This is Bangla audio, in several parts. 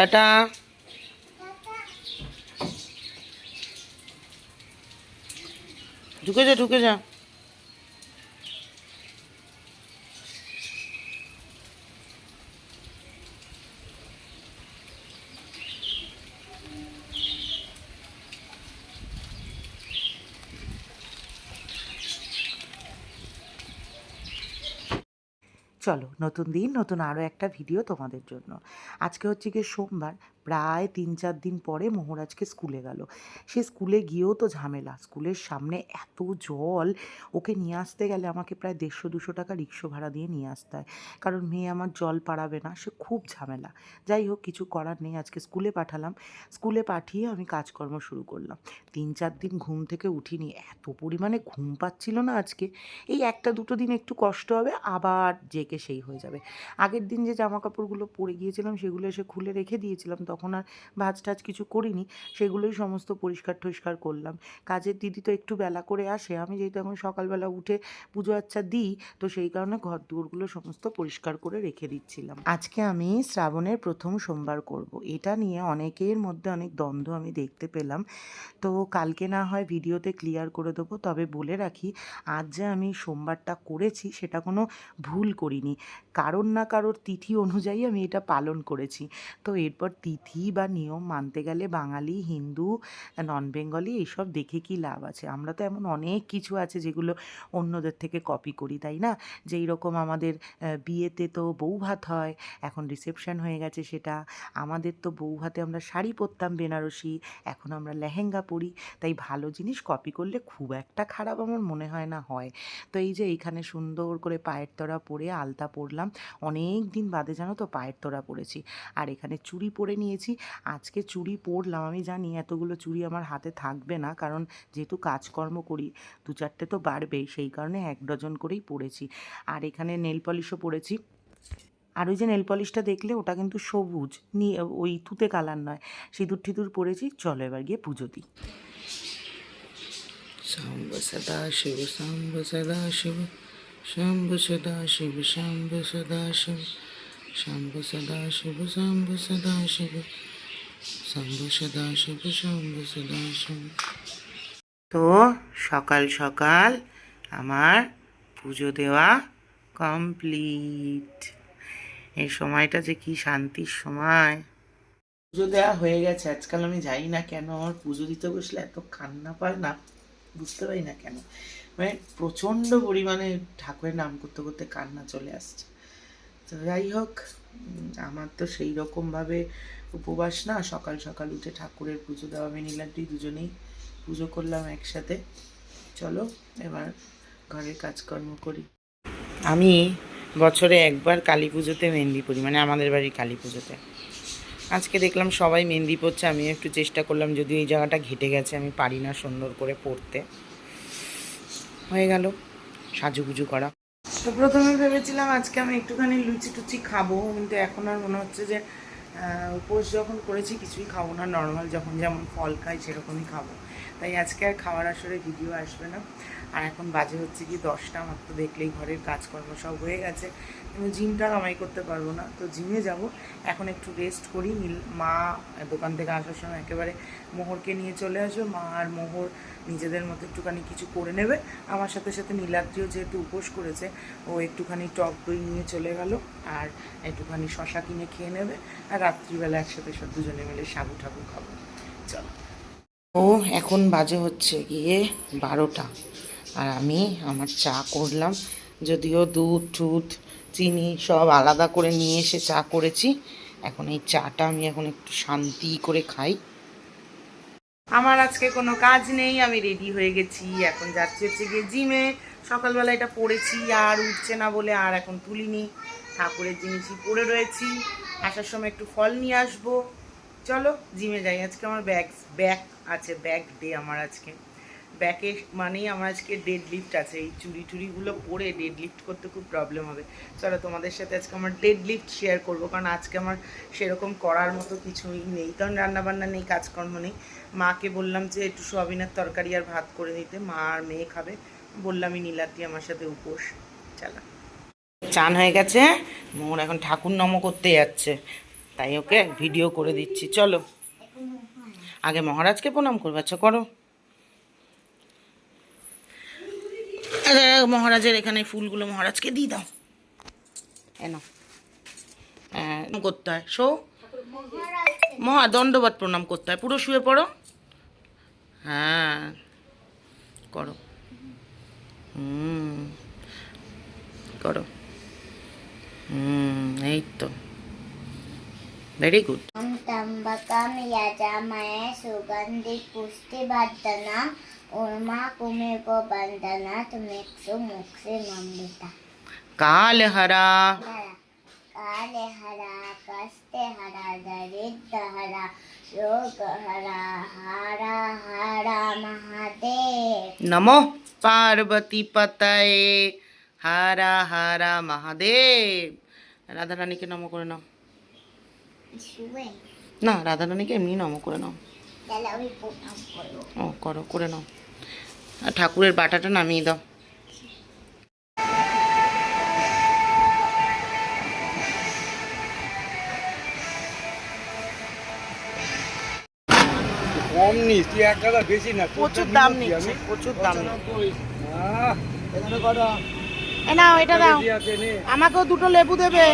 টাটা। ঢুকে যা ঢুকে যা। চলো নতুন দিন নতুন আরও একটা ভিডিও তোমাদের জন্য। আজকে হচ্ছে গিয়ে সোমবার, প্রায় তিন চার দিন পরে মোহর আজকে স্কুলে গেল। সে স্কুলে গিয়েও তো ঝামেলা, স্কুলের সামনে এত জল, ওকে নিয়ে আসতে গেলে আমাকে প্রায় দেড়শো দুশো টাকা রিক্সো ভাড়া দিয়ে নিয়ে আসতে হয়। কারণ মেয়ে আমার জল পাড়াবে না, সে খুব ঝামেলা। যাই হোক, কিছু করার নেই, আজকে স্কুলে পাঠালাম। স্কুলে পাঠিয়ে আমি কাজকর্ম শুরু করলাম। তিন চার দিন ঘুম থেকে উঠিনি, এত পরিমাণে ঘুম পাচ্ছিল না আজকে। এই একটা দুটো দিন একটু কষ্ট হবে, আবার জেকে সেই হয়ে যাবে। আগের দিন যে জামা কাপড়গুলো পরে গিয়েছিলাম সেগুলো এসে খুলে রেখে দিয়েছিলাম, তখন আর ভাজ টাজ কিছু করিনি, সেগুলোই সমস্ত পরিষ্কার টরিষ্কার করলাম। কাজের দিদি তো একটু বেলা করে আসে, আমি যেহেতু এখন সকালবেলা উঠে পুজো আচ্ছা দিই, তো সেই কারণে ঘর দুয়ারগুলো সমস্ত পরিষ্কার করে রেখে দিচ্ছিলাম। আজকে আমি শ্রাবণের প্রথম সোমবার করব, এটা নিয়ে অনেকের মধ্যে অনেক দ্বন্দ্ব আমি দেখতে পেলাম। তো কালকে না হয় ভিডিওতে ক্লিয়ার করে দেবো, তবে বলে রাখি, আজ যে আমি সোমবারটা করেছি, সেটা কোনো ভুল করিনি। কারোর না কারোর তিথি অনুযায়ী আমি এটা পালন করেছি। তো এরপর তিথি বা নিয়ম মানতে গেলে বাঙালি, হিন্দু, নন বেঙ্গলি এইসব দেখে কি লাভ আছে? আমরা তো এমন অনেক কিছু আছে যেগুলো অন্যদের থেকে কপি করি, তাই না? যেই রকম আমাদের বিয়েতে তো বউ ভাত হয়, এখন রিসেপশন হয়ে গেছে সেটা। আমাদের তো বউ ভাতে আমরা শাড়ি পরতাম বেনারসি, এখন আমরা লেহেঙ্গা পরি। তাই ভালো জিনিস কপি করলে খুব একটা খারাপ আমার মনে হয় না, হয়। তো এই যে এইখানে সুন্দর করে পায়ের তরা পরে আলতা পরলাম, অনেক দিন বাদে জানো তো পায়ের তরা পরেছি। আর এখানে চুড়ি পরে নিয়েছি। আজকে চুড়ি পরলাম। আমি জানি এতগুলো চুড়ি আমার হাতে থাকবে না, কারণ যেহেতু কাজকর্ম করি, দু চারটে তো বাড়বেই, সেই কারণে এক ডজন করেই পরেছি। আর এখানে নেল পলিশও পরেছি। আর ওই যে নেল পলিশটা দেখলে ওটা কিন্তু সবুজ নিয়ে ওই তুতে কালার নয়। সিঁদুর টিঁদুর পরেছি, চলো এবার গিয়ে পুজো দিই। শাম্ব সদা শিব শাম্ব সদা শিব শাম্ব সদা শিব শাম্ব সদা শিব। সদা শিব শাম্ব সদা শিব শাম্ব সদা শিব তো সকাল সকাল আমার পুজো দেওয়া কমপ্লিট। এই সময়টা যে কি শান্তির সময়। পুজো দেওয়া হয়ে গেছে, আজকাল আমি জানি না কেন? আমার পুজো দিতে বসলে এত কান্না পায় না, বুঝতে পারি না কেন? মানে প্রচণ্ড পরিমাণে ঠাকুরের নাম করতে করতে কান্না চলে আসছে। তো যাই হোক আমার তো সেই রকমভাবে উপবাস না। সকাল সকাল উঠে ঠাকুরের পুজো দেওয়া, আমি নীলাদ্রি দুজনেই পুজো করলাম একসাথে। চলো, এবার ঘরের কাজকর্ম করি। আমি বছরে একবার কালী পুজোতে মেহেন্দি পরি মানে আমাদের বাড়ির কালী পুজোতে। আজকে দেখলাম সবাই মেহেন্দি পরছে আমি একটু চেষ্টা করলাম, যদিও এই জায়গাটা ঘেটে গেছে, আমি পারি না সুন্দর করে পরতে। হয়ে গেল, সাজুগুজু করা। তো প্রথমে ভেবেছিলাম আজকে আমি একটুখানি লুচি টুচি খাব, কিন্তু এখন আর মনে হচ্ছে যে উপোস যখন করেছি কিছুই খাব না নর্মাল যখন যেমন ফল খাই সেরকমই খাব। তাই আজকে আর খাওয়ার আসরে ভিডিও আসবে না। আর এখন বাজে হচ্ছে কি দশটা মাত্র দেখলেই ঘরের কাজকর্ম সব হয়ে গেছে। কিন্তু জিমটা কামাই করতে পারব না, তো জিমে যাব। এখন একটু রেস্ট করি নীল- মা দোকান থেকে আসার সময় একেবারে মোহরকে নিয়ে চলে আসবে। মা আর মোহর নিজেদের মতো একটুখানি কিছু করে নেবে। আমার সাথে সাথে নীলাদ্রিও যেহেতু উপোস করেছে, ও একটুখানি টক দই নিয়ে চলে গেল আর একটুখানি শশা কিনে খেয়ে নেবে। আর রাত্রিবেলা একসাথে সব দুজনে মিলে সাবু ঠাবু খাব। চলো। ও এখন বাজে হচ্ছে গিয়ে বারোটা। আর আমি আমার চা করলাম। যদিও দুধ টুধ, চিনি সব আলাদা করে নিয়ে এসে চা করেছি। এখন এই চাটা আমি এখন একটু শান্তি করে খাই। আমার আজকে কোনো কাজ নেই, আমি রেডি হয়ে গেছি। এখন যাচ্ছি হচ্ছে গিয়ে জিমে সকালবেলা এটা পড়েছি, আর উঠছে না বলে আর এখন তুলিনি। ঠাকুরের জিনিসই পড়ে রয়েছি। আসার সময় একটু ফল নিয়ে আসব। চলো জিমে যাই, আজকে আমার ব্যাগ ব্যাগ আছে ব্যাগ ডে আমার আজকে। ব্যাকে মানেই আমার আজকে ডেড লিফট আছে, এই চুরি টুরিগুলো পরে ডেড লিফট করতে খুব প্রবলেম হবে। চলো তোমাদের সাথে আজকে আমার ডেড লিফট শেয়ার করব, কারণ আজকে আমার সেরকম করার মতো কিছুই নেই। কারণ রান্নাবান্না নেই, কাজকর্ম নেই। মাকে বললাম যে একটু সোয়াবিনের তরকারি আর ভাত করে দিতে মা আর মেয়ে খাবে। বললামই নীলাদ্রি আমার সাথে উপোস, চালা। চান হয়ে গেছে মোর এখন ঠাকুর নম করতে যাচ্ছে। তাই ওকে ভিডিও করে দিচ্ছি চলো। আগে মহারাজকে প্রণাম করবে আচ্ছা করো। আরে, মহারাজের এখানে ফুলগুলো মহারাজকে দিয়ে দাও। এন করতে হয়। শো। মহা দণ্ডবাদ প্রণাম করতে হয়। পুরো শুয়ে পড়ো। হ্যাঁ করো। হুম করো। হুম এই তো। ভেরি গুড ॐ त्र्यम्बकं यजामहे सुगन्धि पुष्टिवर्धनम् उर्माकुमेको बन्धनात् मृक्षु मुक्षे मम्मिता काल हरा काले हरा कष्टे हरा दरिद्र हरा रोग हरा हरा हरा महादेव नमो पार्वती पतये হারা হারা মহাদেব রাধা রানীকে নম করে নাও শুয়ে না রাধা রানীকে এমনি নম করে নাও। ও করো করে নাও। আর ঠাকুরের বাটাটা নামিয়ে দাও। কম নিস তুই এক টাকা বেশি না প্রচুর দাম নিচ্ছে প্রচুর দাম আহ, এখানে কটা? নাও এটা দাও আমাকেও দুটো লেবু দেবে।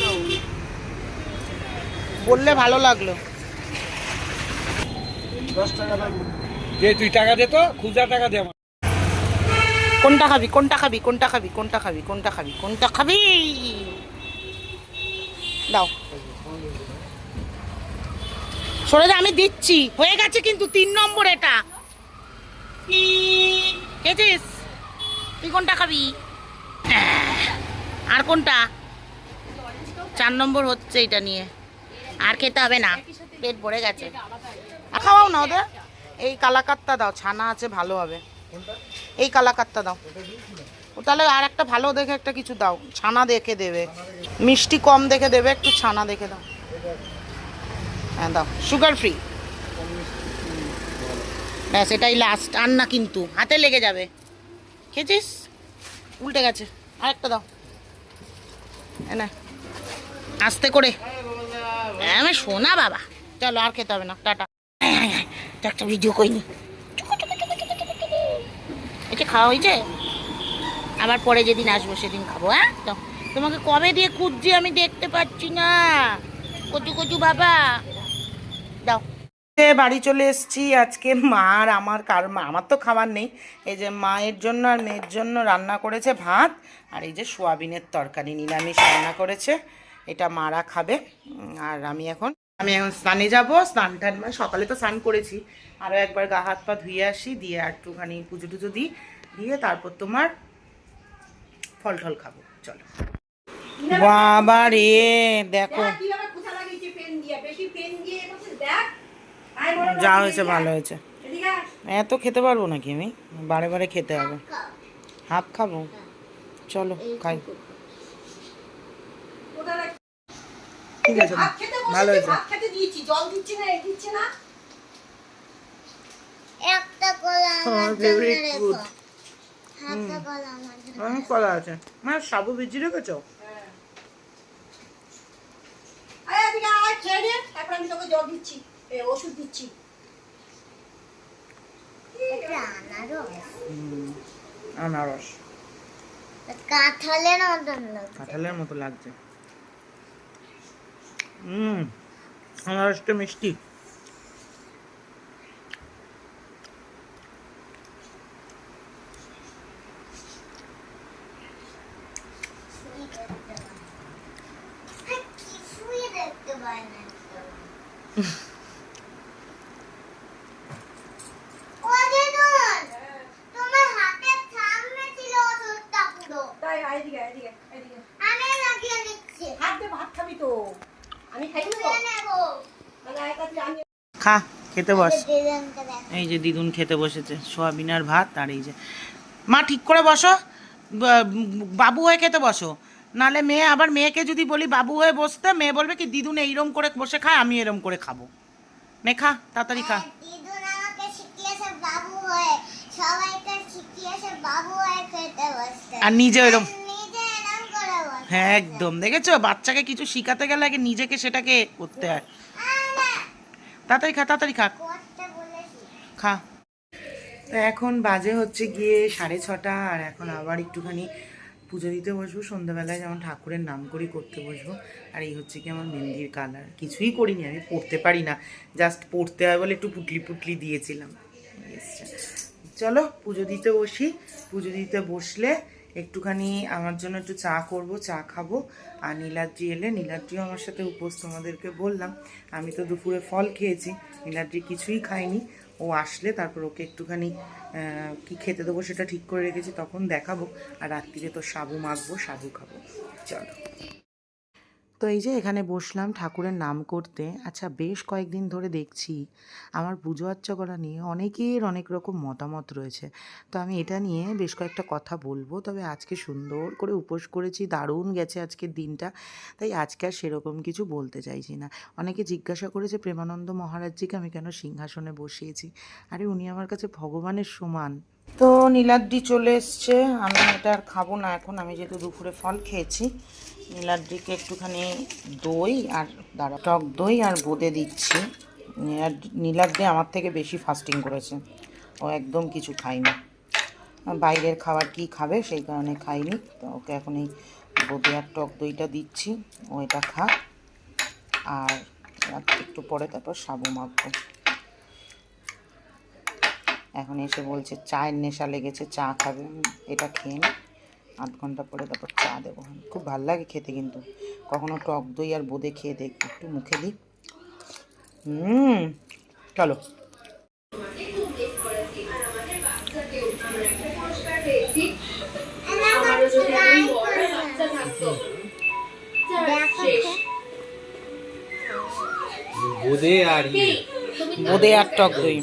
নাও। বললে ভালো লাগল। দশ টাকা দে তুই টাকা দে তো খুচরা টাকা দে আমার। কোনটা খাবি কোনটা খাবি কোনটা খাবি কোনটা খাবি কোনটা খাবি কোনটা খাবি? দাও। সরে যা আমি দিচ্ছি। হয়ে গেছে কিন্তু তিন নম্বর এটা। খেয়েছিস? তুই কোনটা খাবি? আর কোনটা? চার নম্বর হচ্ছে এটা নিয়ে। আর খেতে হবে না, পেট ভরে গেছে। খাওয়াও না ওদের। এই কালাকাত্তা দাও, ছানা আছে, ভালো হবে। এই কালাকাত্তা দাও। তাহলে আর একটা ভালো দেখে একটা কিছু দাও। ছানা দেখে দেবে। মিষ্টি কম দেখে দেবে, একটু ছানা দেখে দাও। হ্যাঁ দাও। সুগার ফ্রি ব্যাস, এটাই লাস্ট আর না কিন্তু, হাতে লেগে যাবে। খেয়েছিস? উল্টে গেছে। আরেকটা দাও। এনে আস্তে করে। হ্যাঁ, আমি শোনা বাবা। চলো আর খেতে হবে না। টাটা। একটা ভিডিও করিনি এটা খাওয়া হয়েছে? আবার পরে যেদিন আসব সেদিন খাব হ্যাঁ? তো তোমাকে কবে দিয়ে খুঁজছি আমি দেখতে পাচ্ছি না। কচু কচু বাবা। দাও। বাড়ি চলে এসেছি। আজকে মা আর আমার কার মা আমার তো খাবার নেই। এই যে মায়ের জন্য আর মেয়ের জন্য রান্না করেছে ভাত আর এই যে সোয়াবিনের তরকারি নিরামিষ রান্না করেছে। এটা মারা খাবে। আর আমি এখন আমি এখন স্নানে যাব। স্নান টান মানে সকালে তো স্নান করেছি। আরও একবার গা হাত পা ধুয়ে আসি দিয়ে আর একটুখানি পুজো টুজো দিই দিয়ে তারপর তোমার ফল টল খাব। চলো। বাবা রে দেখো। যা হয়েছে ভালো হয়েছে। এত খেতে পারব নাকি আমি? বারে বারে খেতে হবে। হাফ খাব। চলো খাই। ঠিক আছে ভালো হয়েছে। জন্য অনেক কলা আছে। মা সাবু ভিজি রেখেছো? আয় এদিকে আয় খেয়ে নে। তারপর আমি তোকে জল দিচ্ছি। এ, ওষুধ দিচ্ছি। আনারস। আনারস। কাঁঠালের মতন কাঁঠালের মতো লাগছে। হুম আনারসটা মিষ্টি কিছুই দেখতে পাই না ও দিদুন, তোমার হাতের সামনে ছিল ওষুধটা পুরো। তাই আয় এদিকে আয়, এদিকে এদিকে আমি লাগিয়ে নিচ্ছি। হাত দিয়ে ভাত খাবি তো আমি খাই না তো খেয়ে নেব। তাহলে আয় তাড়াতাড়ি আমি খা খেতে বস। এই যে দিদুন খেতে বসেছে সোয়াবিন আর ভাত আর এই যে। মা ঠিক করে বসো। বাবু হয়ে খেতে বসো। নালে মেয়ে আবার মেয়েকে যদি বলি বাবু হয়ে বসতে মেয়ে বলবে কি দিদুন এইরম করে বসে খায় আমি এরম করে খাব। নে খা তাড়াতাড়ি খা। আর নিজে এরম হ্যাঁ একদম। দেখেছ? বাচ্চাকে কিছু শিখাতে গেলে আগে নিজেকে সেটাকে করতে হয়। তাড়াতাড়ি খা তাড়াতাড়ি খা। খা। তো এখন বাজে হচ্ছে গিয়ে সাড়ে ছটা আর এখন আবার একটুখানি পুজো দিতে বসবো। সন্ধ্যাবেলায় যেমন ঠাকুরের নাম করি করতে বসবো আর এই হচ্ছে কি আমার মেহেন্দির কালার। কিছুই করিনি আমি পড়তে পারি না। জাস্ট পড়তে হয় বলে একটু পুটলি পুটলি দিয়েছিলাম। চলো পুজো দিতে বসি। পুজো দিতে বসলে একটুখানি আমার জন্য একটু চা করব, চা খাব। আর নীলাদ্রি এলে, নীলাদ্রিও আমার সাথে উপোস, তোমাদেরকে বললাম। আমি তো দুপুরে ফল খেয়েছি, নীলাদ্রি কিছুই খাইনি ও আসলে তারপর ওকে একটুখানি কি খেতে দেবো সেটা ঠিক করে রেখেছি, তখন দেখাবো। আর রাত্রিরে তো সাবু মাখবো, সাবু খাব। চলো। তো এই যে এখানে বসলাম ঠাকুরের নাম করতে আচ্ছা বেশ কয়েকদিন ধরে দেখছি, আমার পুজো আর্চা করা নিয়ে অনেকের অনেক রকম মতামত রয়েছে। তো আমি এটা নিয়ে বেশ কয়েকটা কথা বলব, তবে আজকে সুন্দর করে উপোস করেছি, দারুণ গেছে আজকের দিনটা, তাই আজকে আর সেরকম কিছু বলতে চাইছি না। অনেকে জিজ্ঞাসা করেছে, প্রেমানন্দ মহারাজজিকে আমি কেন সিংহাসনে বসিয়েছি? আরে উনি আমার কাছে ভগবানের সমান। তো নীলাদ্রি চলে এসছে, আমি এটা আর খাব না এখন, আমি যেহেতু দুপুরে ফল খেয়েছি। নীলাদ্রিকে একটুখানি দই আর দাঁড়া, টক দই আর বোঁদে দিচ্ছি। নীলাদ্রি- আমার থেকে বেশি ফাস্টিং করেছে। ও একদম কিছু খায়নি। বাইরের খাবার কি খাবে সেই কারণে খাইনি তো ওকে এখন এই বোঁদে আর টক দইটা দিচ্ছি। ও এটা খা আর একটু পরে তারপর সাবু মাখবো। এখন এসে বলছে, চায়ের নেশা লেগেছে, চা খাবে। এটা খেয়ে আধ ঘণ্টা পরে তারপর চা দেবো খুব ভালো লাগে খেতে কিন্তু। কখনো টক দই আর বোঁদে খেয়ে দেখ একটু মুখে দিই। হুম চলো। বোঁদে আর টক দই।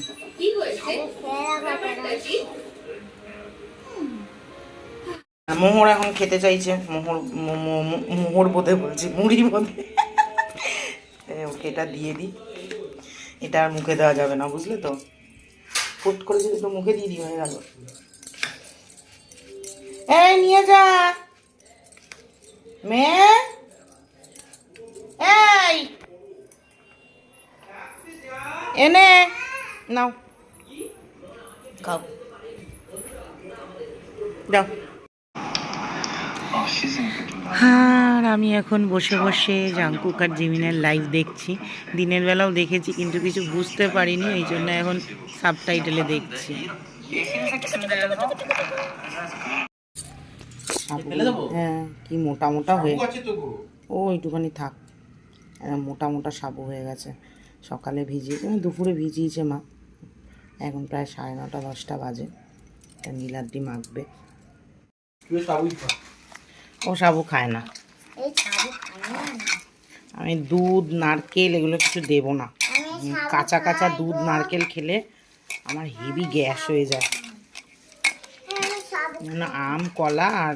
মোহর এখন খেতে চাইছে। মোহর মোহর বোধে বলছি, মুড়ি বোধে। ওকে এটা দিয়ে দিই। এটা আর মুখে দেওয়া যাবে না, বুঝলে তো? ফুট করে যদি তো মুখে দিয়ে দিই, হয়ে গেল। এই, নিয়ে যা। মেয়ে? এই! এনে। নাও। খাও। দাও। আর আমি এখন বসে বসে জাঙ্কুক আর জিমিনের লাইভ দেখছি। দিনের বেলাও দেখেছি, কিন্তু কিছু বুঝতে পারিনি, এই জন্য এখন সাবটাইটেলে দেখছি। হ্যাঁ কি মোটা মোটা হয়ে ও, একটুখানি থাক। মোটা মোটা সাবু হয়ে গেছে। সকালে ভিজিয়েছে দুপুরে ভিজিয়েছে মা। এখন প্রায় সাড়ে নটা, দশটা বাজে। নীলাদ্রি মাখবে। ও সাবু খায় না। আমি দুধ নারকেল এগুলো কিছু দেবো না। কাঁচা কাঁচা দুধ নারকেল খেলে আমার হেভি গ্যাস হয়ে যায়। হ্যাঁ, আমি সাবু না আম কলা আর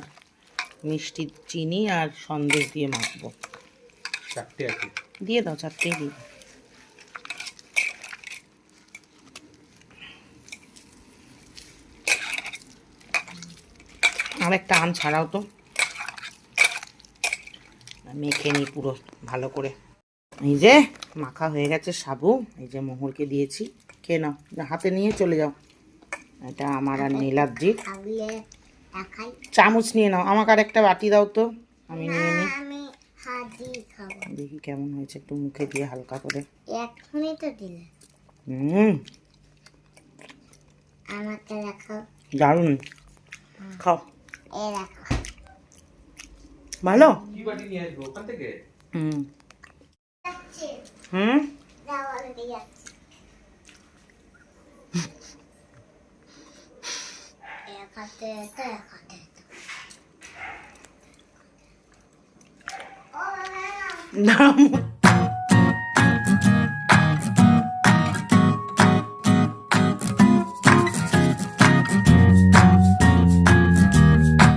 মিষ্টি চিনি আর সন্দেশ দিয়ে মাখবো। চারটে দিয়ে দাও চারটেই দিয়ে দাও। আর একটা আম ছাড়াও তো। মেখে নিই পুরো ভালো করে। এই যে মাখা হয়ে গেছে সাবু এই যে মোহরকে দিয়েছি। খেয়ে নাও হাতে নিয়ে চলে যাও। এটা আমার আর নীলাদ্রির খাবলে চামচ নিয়ে নাও আমাকে আর একটা বাটি দাও তো আমি নিয়ে নিই। দেখি কেমন হয়েছে একটু মুখে দিয়ে হালকা করে। এক্ষুনি তো দিলে। হুম। আমাকে দেখাও। দারুণ। খাও। এ দেখো। ভালো? কি বাটি নিয়ে আসব ওখান থেকে? হুম। দেওয়াল